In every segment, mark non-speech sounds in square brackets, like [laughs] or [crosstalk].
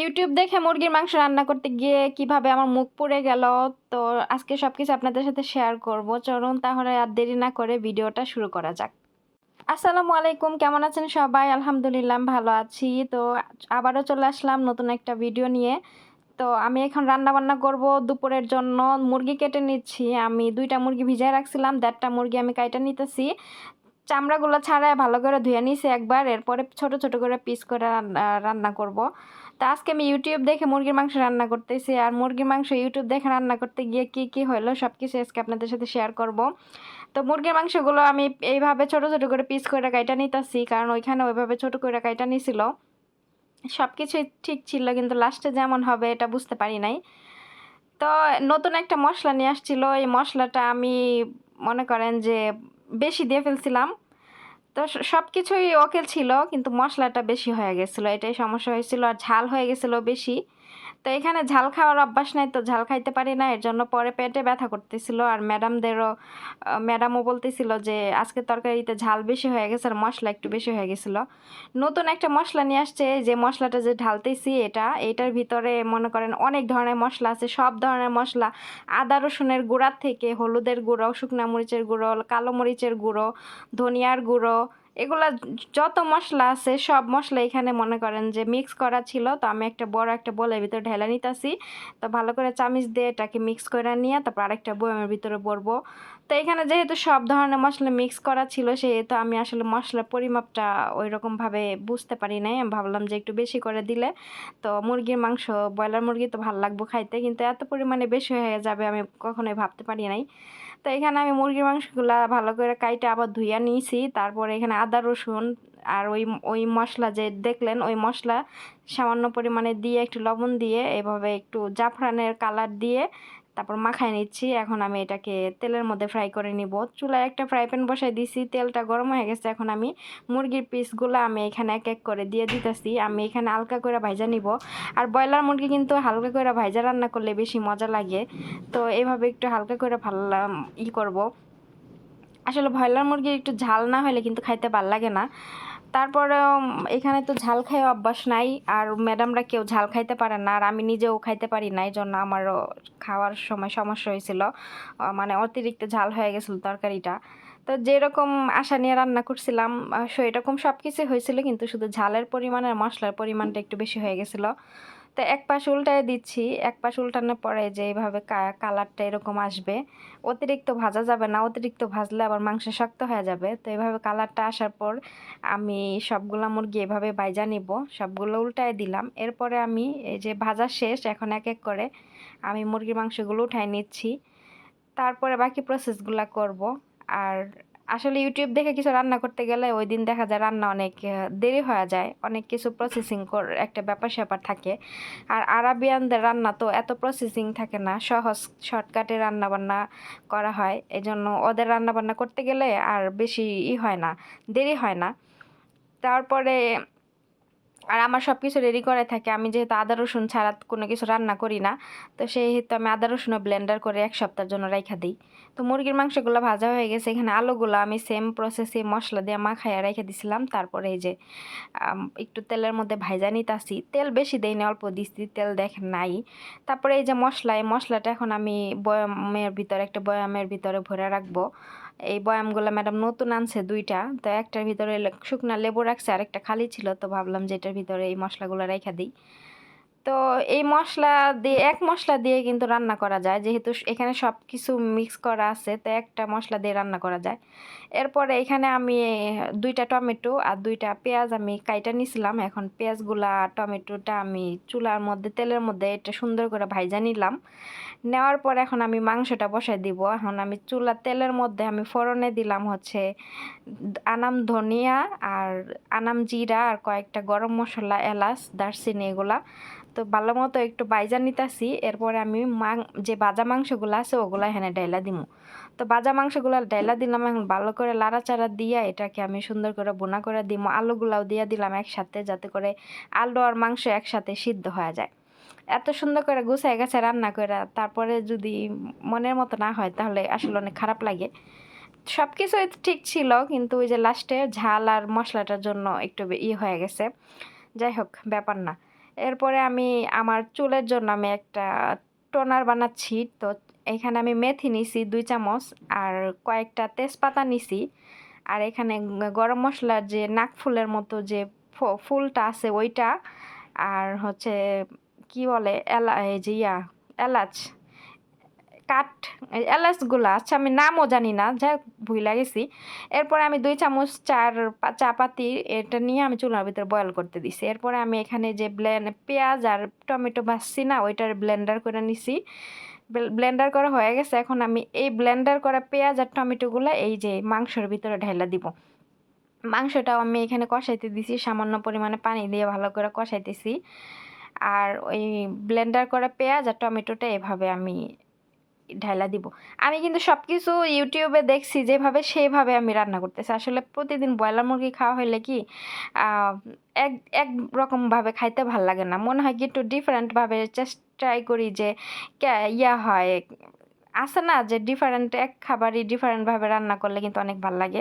YouTube দেখে মুরগির মাংস রান্না করতে গিয়ে কীভাবে আমার মুখ পুড়ে গেল, তো আজকে সব কিছু আপনাদের সাথে শেয়ার করব। চলুন তাহলে আর দেরি না করে ভিডিওটা শুরু করা যাক। আসসালামু আলাইকুম, কেমন আছেন সবাই? আলহামদুলিল্লাহ ভালো আছি। তো আবারও চলে আসলাম নতুন একটা ভিডিও নিয়ে। তো আমি এখন রান্না বান্না করব দুপুরের জন্য। মুরগি কেটে নিচ্ছি। আমি দুইটা মুরগি ভিজায় রাখছিলাম, দেড়টা মুরগি আমি কাইটা নিতেছি। চামড়াগুলো ছাড়াই ভালো করে ধুয়ে নিয়েছি একবার, এরপরে ছোট ছোট করে পিস করে রান্না করব। তো আজকে আমি ইউটিউব দেখে মুরগির মাংস রান্না করতেছি আর মুরগির মাংস ইউটিউব দেখে রান্না করতে গিয়ে কি কি হলো সব কিছু আজকে আপনাদের সাথে শেয়ার করব। তো মুরগির মাংসগুলো আমি এইভাবে ছোট ছোট করে পিস করে কাইটা নিতেছি কারণ ওইখানে ওইভাবে ছোট করে কাইটা নিছিল। সব কিছুই ঠিক ছিল কিন্তু লাস্টে যেমন হবে এটা বুঝতে পারি নাই। তো নতুন একটা মশলা নিয়ে আসছিল, এই মশলাটা আমি মনে করেন যে বেশি দিয়ে ফেলছিলাম। তো সব কিছুই ওকে ছিল, কিন্তু মশলাটা বেশি হয়ে গেছিল, এটাই সমস্যা হয়েছিল, আর ঝাল হয়ে গেছিল বেশি। তো এখানে ঝাল খাওয়ার অভ্যাস নাই তো ঝাল খাইতে পারি না, এর জন্য পরে পেটে ব্যথা করতেছিল আর ম্যাডামদেরও ম্যাডামও বলতেছিল যে আজকে তরকারিতে ঝাল বেশি হয়ে গেছে আর মশলা একটু বেশি হয়ে গেছিল। নতুন একটা মশলা নিয়ে আসছে যে মশলাটা যে ঢালতেছি এটা, এটার ভিতরে মনে করেন অনেক ধরনের মশলা আছে, সব ধরনের মশলা, আদা, রসুনের গুঁড়ার থেকে হলুদের গুঁড়ো, শুকনা মরিচের গুঁড়ো, কালো মরিচের গুঁড়ো, ধনিয়ার গুঁড়ো এগুলা যত মশলা আছে, সব মশলা এখানে মনে করেন যে মিক্স করা ছিল, তো আমি একটা বড় একটা বলের ভিতরে ঢেলে নিতেছি। তো ভালো করে চামিচ দিয়ে এটাকে মিক্স করে নিয়ে তারপর আরেকটা বয়ামের ভিতরে ভরবো। তো এখানে যেহেতু সব ধরনের মশলা মিক্স করা ছিল, সেহেতু আমি আসলে মশলার পরিমাপটা ওই রকমভাবে বুঝতে পারি নাই। আমি ভাবলাম যে একটু বেশি করে দিলে, তো মুরগির মাংস, ব্রয়লার মুরগি তো ভালো লাগবো খাইতে, কিন্তু এত পরিমাণে বেশি হয়ে যাবে আমি কখনোই ভাবতে পারি নাই। তো এখানে আমি মুরগির মাংসগুলা ভালো করে কাইটে আবার ধুইয়া নিয়েছি। তারপরে এখানে আদা, রসুন আর ওই ওই মশলা যে দেখলেন, ওই মশলা সামান্য পরিমাণে দিয়ে একটু লবণ দিয়ে, এভাবে একটু জাফরানের কালার দিয়ে তারপর মাখায় নিচ্ছি। এখন আমি এটাকে তেলের মধ্যে ফ্রাই করে নিব। চুলায় একটা ফ্রাই প্যান বসাই দিছি। তেলটা গরম হয়ে গেছে। এখন আমি মুরগির পিসগুলো আমি এখানে এক এক করে দিয়ে দিতেছি। আমি এখানে হালকা করে ভাইজা নিব। আর ব্রয়লার মুরগি কিন্তু হালকা করে ভাইজা রান্না করলে বেশি মজা লাগে। তো এভাবে একটু হালকা করে ভালো ই করব। আসলে ব্রয়লার মুরগির একটু ঝাল না হলে কিন্তু খাইতে ভালো লাগে না। তারপরে এখানে তো ঝাল খাই অভ্যাস নাই, আর ম্যাডামরা কেউ ঝাল খাইতে পারে না, আর আমি নিজেও খাইতে পারি না এই জন্য আমারও খাওয়ার সময় সমস্যা হয়েছিল। মানে অতিরিক্ত ঝাল হয়ে গেছিল তরকারিটা। তো যেরকম আশা নিয়ে রান্না করছিলাম সো সেরকম সব কিছুই হয়েছিল, কিন্তু শুধু ঝালের পরিমাণ আর মশলার পরিমাণটা একটু বেশি হয়ে গেছিল। তো এক পাশ উল্টায় দিচ্ছি, এক পাশ উল্টানোর পরে যে এইভাবে কালারটা এরকম আসবে, অতিরিক্ত ভাজা যাবে না, অতিরিক্ত ভাজলে আবার মাংস শক্ত হয়ে যাবে। তো এইভাবে কালারটা আসার পর আমি সবগুলো মুরগি এভাবে বাইজা নিব, সবগুলো উল্টায় দিলাম। এরপরে আমি এই যে ভাজা শেষ, এখন এক এক করে আমি মুরগির মাংসগুলো উঠায় নিচ্ছি। তারপরে বাকি প্রসেসগুলো করব। আর আসলে ইউটিউব দেখে কিছু রান্না করতে গেলে ওই দিন দেখা যায় রান্না অনেক দেরি হয়ে যায়। অনেক কিছু প্রসেসিং কর, একটা ব্যাপার স্যাপার থাকে। আর আরাবিয়ানদের রান্না তো এত প্রসেসিং থাকে না, সহজ শর্টকাটে রান্নাবান্না করা হয়। এই জন্য ওদের রান্নাবান্না করতে গেলে আর বেশি ই হয় না, দেরি হয় না। তারপরে আর আমার সব কিছু রেডি করে থাকে। আমি যেহেতু আদা, রসুন ছাড়া কোনো কিছু রান্না করি না, তো সেই হেতু আমি আদা রসুনও ব্লেন্ডার করে এক সপ্তাহের জন্য রেখে দিই। তো মুরগির মাংসগুলো ভাজা হয়ে গেছে, এখানে আলুগুলো আমি সেম প্রসেসে মশলা দিয়ে মাখাইয়া রেখে দিছিলাম। তারপরে এই যে একটু তেলের মধ্যে ভাজা নিতাছি। তেল বেশি দেই না অল্প দিচ্ছি তেল দেখেন নাই। তারপরে এই যে মশলা এই মশলাটা এখন আমি বয়ামের ভিতরে, একটা বয়ামের ভিতরে ভরে রাখব। এই বয়ামগুলো ম্যাডাম নতুন আনছে দুইটা, তো একটার ভিতরে শুকনা লেবু রাখছে আর একটা খালি ছিল, তো ভাবলাম যে এটার ভিতরে এই মশলাগুলো রেখা দিই। তো এই মশলা দিয়ে, এক মশলা দিয়ে কিন্তু রান্না করা যায়। যেহেতু এখানে সব কিছু মিক্স করা আছে, তো একটা মশলা দিয়ে রান্না করা যায়। এরপরে এখানে আমি দুইটা টমেটো আর দুইটা পেঁয়াজ আমি কাইটা নিছিলাম। এখন পেঁয়াজগুলা, টমেটোটা আমি চুলার মধ্যে, তেলের মধ্যে এটা সুন্দর করে ভাইজা নিলাম। নেওয়ার পর এখন আমি মাংসটা বসাই দিব। এখন আমি চুলা তেলের মধ্যে আমি ফোড়নে দিলাম হচ্ছে আনাম ধনিয়া আর আনাম জিরা আর কয়েকটা গরম মশলা, এলাচ, দারচিনি এগুলা। তো ভালো মতো একটু বাইজা নিতাছি। এরপরে আমি মাং যে বাজা মাংসগুলো আছে ওগুলো এখানে ডাইলা দিমু। তো বাজা মাংসগুলো ডাইলা দিলাম, এখন ভালো করে লাড়াচাড়া দিয়ে এটাকে আমি সুন্দর করে বোনা করে দিব আলুগুলাও দিয়ে দিলাম একসাথে, যাতে করে আলু আর মাংস একসাথে সিদ্ধ হয়ে যায়। এত সুন্দর করে গুছাই গেছে রান্না করে, তারপরে যদি মনের মতো না হয়, তাহলে আসলে অনেক খারাপ লাগে। সব কিছুই ঠিক ছিল, কিন্তু ওই যে লাস্টে ঝাল আর মশলাটার জন্য একটু ই হয়ে গেছে। যাই হোক, ব্যাপার না। এরপরে আমি আমার চুলের জন্য আমি একটা টোনার বানাচ্ছি। তো এখানে আমি মেথি নিছি দুই চামচ আর কয়েকটা তেজপাতা নিছি। আর এখানে গরম মশলার যে নাক ফুলের মতো যে ফুলটা আছে ওইটা। আর হচ্ছে কি বলে, এলা, এই যে ইয়া, এলাচ। কাঠ এলাচগুলো আচ্ছা আমি নামও জানি না যা ভুলে গেছি এরপরে আমি দুই চামচ চার চা পাতি এটা নিয়ে আমি চুলার ভিতরে বয়ল করতে দিছি। এরপরে আমি এখানে যে ব্লেন্ড পেঁয়াজ আর টমেটো ভাজছি না ওইটার ব্লেন্ডার করে নিছি। ব্লেন্ডার করা হয়ে গেছে, এখন আমি এই ব্লেন্ডার করা পেঁয়াজ আর টমেটোগুলো এই যে মাংসের ভিতরে ঢাইলা দিব। মাংসটাও আমি এখানে কষাইতে দিছি, সামান্য পরিমাণে পানি দিয়ে ভালো করে কষাইতেছি। আর ওই ব্লেন্ডার করা পেঁয়াজ আর টমেটোটা এভাবে আমি ঢাইলা দিব। আমি কিন্তু সব কিছু ইউটিউবে দেখছি, যেভাবে সেইভাবে আমি রান্না করতেছি। আসলে প্রতিদিন ব্রয়লার মুরগি খাওয়া হলে কি এক এক রকমভাবে খাইতে ভালো লাগে না। মনে হয় কি একটু ডিফারেন্টভাবে চেষ্টাই করি যে ইয়া হয়। আছে না যে ডিফারেন্ট এক খাবারই ডিফারেন্টভাবে রান্না করলে কিন্তু অনেক ভালো লাগে।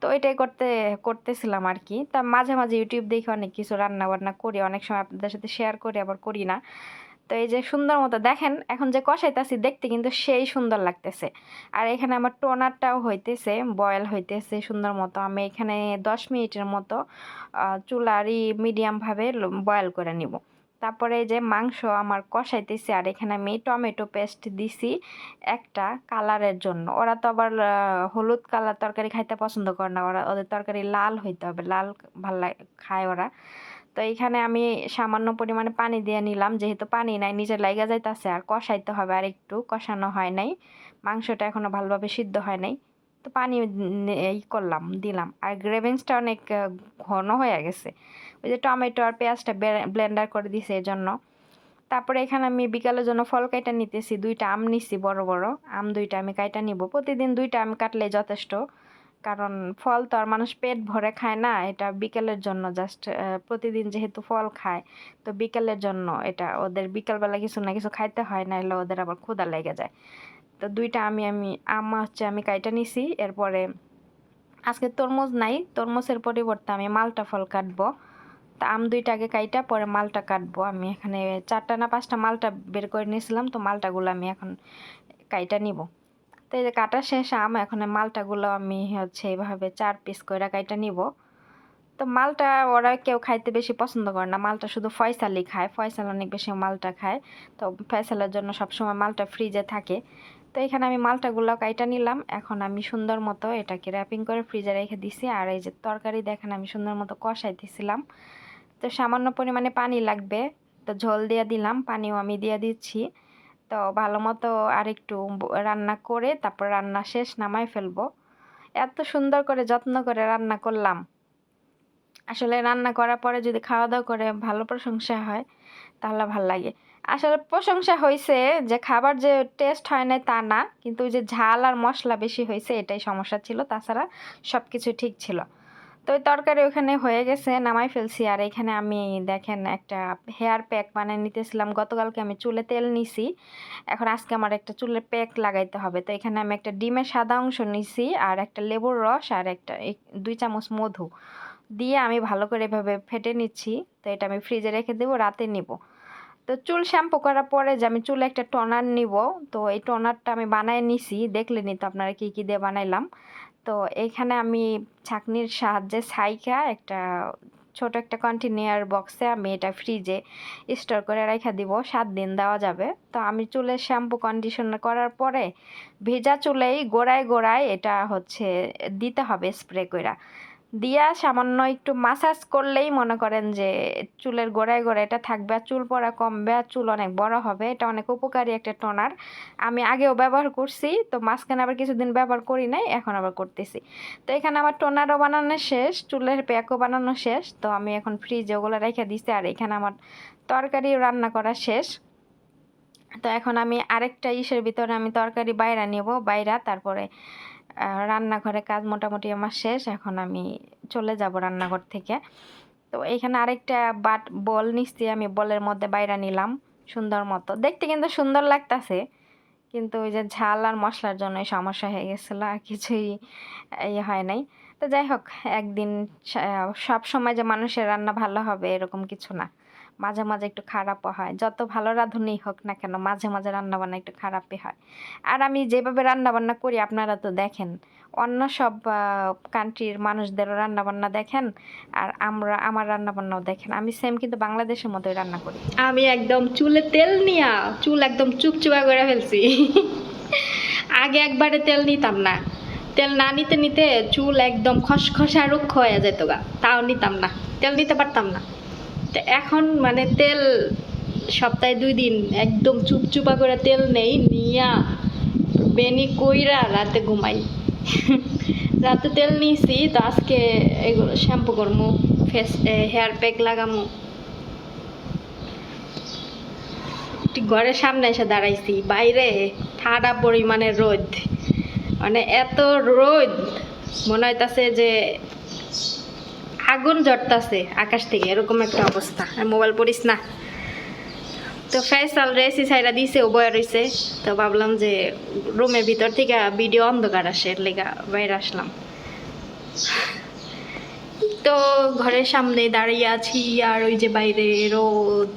তো এটাই করতে, করতেছিলাম আর কি তা মাঝে মাঝে ইউটিউব দেখে অনেক কিছু রান্না বান্না করি। অনেক সময় আপনাদের সাথে শেয়ার করি, আবার করি না। তো এই যে সুন্দর মতো দেখেন, এখন যে কষাইতাছি দেখতে কিন্তু সেই সুন্দর লাগতেছে। আর এখানে আমার টোনারটাও হইতেছে, বয়েল হইতেছে সুন্দর মতো। আমি এখানে দশ মিনিটের মতো চুলারই মিডিয়ামভাবে বয়েল করে নিব। তারপরে যে মাংস আমার কষাইতেছি, আর এখানে আমি টমেটো পেস্ট দিছি একটা কালারের জন্য। ওরা তো আবার হলুদ কালার তরকারি খাইতে পছন্দ করে না। ওরা, ওদের তরকারি লাল হইতে হবে, লাল ভালো লাগে খায় ওরা। তো এইখানে আমি সামান্য পরিমাণে পানি দিয়ে নিলাম। যেহেতু পানি নাই নিচে লাইগা যাইতেছে, আর কষাইতে হবে আর একটু। কষানো হয় নাই, মাংসটা এখনও ভালোভাবে সিদ্ধ হয় নাই। তো পানি এই করলাম, দিলাম। আর গ্রেভিংসটা অনেক ঘন হয়ে গেছে। ওই যে টমেটো আর পেঁয়াজটা ব্লেন্ডার করে দিছে এই জন্য তারপরে এখানে আমি বিকালের জন্য ফল কাইটা নিতেছি। দুইটা আম নিছি, বড় বড়। আম দুইটা আমি কাইটা নিব। প্রতিদিন দুইটা আম কাটলে যথেষ্ট। কারণ ফল তো আর মানুষ পেট ভরে খায় না, এটা বিকেলের জন্য জাস্ট প্রতিদিন যেহেতু ফল খায়, তো বিকেলের জন্য এটা ওদের বিকেলবেলা কিছু না কিছু খাইতে হয় না এলে ওদের আবার ক্ষুদা লেগে যায়। তো দুইটা আমি আমি আম হচ্ছে আমি কাইটা নিছি, এরপরে আজকে তরমুজ নাই, তরমুজের পরিবর্তে আমি মালটা ফল কাটবো। তা আম দুইটা আগে কাইটা, পরে মালটা কাটবো। আমি এখানে চারটা না পাঁচটা মালটা বের করে নিয়েছিলাম, তো মালটাগুলো আমি এখন কাইটা নিব। তো এই যে কাটা শেষ আম, এখন মালটাগুলো আমি হচ্ছে এইভাবে চার পিস করে কাইটা নিব। তো মালটা ওরা কেউ খাইতে বেশি পছন্দ করে না। মালটা শুধু ফয়সালি খায়। ফয়সাল অনেক বেশি মালটা খায়। তো ফয়সালের জন্য সবসময় মালটা ফ্রিজে থাকে। তো এখানে আমি মালটাগুলো কাইটা নিলাম। এখন আমি সুন্দর মতো এটাকে র্যাপিং করে ফ্রিজে রেখে দিছি। আর এই যে তরকারি দেখেন আমি সুন্দর মতো কষাই কষাইতেছিলাম। তো সামান্য পরিমাণে পানি লাগবে। তো ঝোল দিয়ে দিলাম। পানিও আমি দিয়ে দিচ্ছি। তো ভালো মতো আরেকটু রান্না করে তারপর রান্না শেষ নামাই ফেলব। এত সুন্দর করে যত্ন করে রান্না করলাম। আসলে রান্না করার পরে যদি খাওয়া দাওয়া করে ভালো প্রশংসা হয়, তাহলে ভালো লাগে। আসলে প্রশংসা হয়েছে যে খাবার যে টেস্ট হয় না তা না, কিন্তু ওই যে ঝাল আর মশলা বেশি হয়েছে এটাই সমস্যা ছিল। তাছাড়া সব কিছু ঠিক ছিল। তো ওই তরকারি ওখানে হয়ে গেছে, নামাই ফেলছি। আর এখানে আমি দেখেন একটা হেয়ার প্যাক বানিয়ে নিতেছিলাম। গতকালকে আমি চুলে তেল নিছি। এখন আজকে আমার একটা চুলের প্যাক লাগাইতে হবে। তো এখানে আমি একটা ডিমের সাদা অংশ নিছি আর একটা লেবুর রস আর একটা দুই চামচ মধু। দিয়ে আমি ভালো করে এভাবে ফেটে নিচ্ছি। তো এটা আমি ফ্রিজে রেখে দেবো, রাতে নিব। তো চুল শ্যাম্পু করার পরে যে আমি চুলে একটা টনার নিব, তো এই টনারটা আমি বানায় নিছি। দেখলেনি তো আপনারা কী কী দিয়ে বানাইলাম। তো এখানে আমি ছাঁকনির সাহায্যে সাইকা একটা ছোট একটা কন্টিনিউয়ার বক্সে আমি এটা ফ্রিজে স্টোর করে রেখে দিব। সাত দিন দেওয়া যাবে। তো আমি চুলের শ্যাম্পু কন্ডিশনার করার পরে ভেজা চুলেই গোড়ায় গোড়ায় এটা হচ্ছে দিতে হবে স্প্রে করে দিয়া সামান্য একটু মাসাজ করলেই মনে করেন যে চুলের গোড়ায় গোড়ায় এটা থাকবে আর চুল পড়া কমবে আর চুল অনেক বড় হবে। এটা অনেক উপকারী একটা টোনার আমি আগেও ব্যবহার করছি, তো মাঝখানে আবার কিছুদিন ব্যবহার করি নাই, এখন আবার করতেছি। তো এখানে আমার টোনারও বানানো শেষ, চুলের প্যাকও বানানো শেষ, তো আমি এখন ফ্রিজে ওগুলো রেখে দিছি আর এখানে আমার তরকারি রান্না করা শেষ। তো এখন আমি আরেকটা ইসের ভিতরে আমি তরকারি বাইরা নেব, বাইরা তারপরে রান্নাঘরে কাজ মোটামুটি আমার শেষ, এখন আমি চলে যাব রান্নাঘর থেকে। তো এখানে আরেকটা বাট, বল নিচ্ছি আমি, বলের মধ্যে বাইরা নিলাম, সুন্দর মতো। দেখতে কিন্তু সুন্দর লাগতেছে, কিন্তু ওই যে ঝাল আর মশলার জন্য সমস্যা হয়ে গেছিল, আর কিছুই ইয়ে হয় নাই। তো যাই হোক, একদিন সব সময় যে মানুষের রান্না ভালো হবে এরকম কিছু না। মাঝে মাঝে একটু খারাপও হয়। যত ভালো রাঁধুনি হোক না কেন, মাঝে মাঝে রান্নাবান্না একটু খারাপই হয়। আর আমি যেভাবে রান্নাবান্না করি, আপনারা তো দেখেন, অন্য সব কান্ট্রির মানুষদেরও রান্নাবান্না দেখেন, আর আমরা, আমার রান্নাবান্নাও দেখেন। আমি সেম কিন্তু বাংলাদেশের মতোই রান্না করি। আমি একদম চুলে তেল নিয়া, চুল একদম চুপচুপা করে ফেলছি। আগে একবারে তেল নিতাম না। তেল না নিতে নিতে চুল একদম খসখসা রুক্ষ হয়ে যেত গা। তাও নিতাম না। তেল নিতে পারতাম না। তো এখন মানে তেল সপ্তাহে দুই দিন একদম চুপচুপা করে তেল নেই, নিয়া বেনি কইরা রাতে ঘুমাই। [laughs] রাতে তেল নিয়েছি তো আজকে এগুলো শ্যাম্পু করব ফেস হেয়ার প্যাক লাগামু। ঘরের সামনে এসে দাঁড়াইছি, বাইরে ঠাডা পরিমাণে রোদ। মানে এত রোদ, মনে হইতাছে যে আগুন জড়তাছে আকাশ থেকে, এরকম একটা অবস্থা। আর মোবাইল পড়িস না। তো ফেসাল রেসি সাইরা দিছে, ও বয়া রয়েছে তো ভাবলাম যে রুমের ভিতর থেকে ভিডিও অন্ধকার আসে লেগা বাইরে আসলাম। তো ঘরের সামনে দাঁড়িয়ে আছি, আর ওই যে বাইরে রোদ।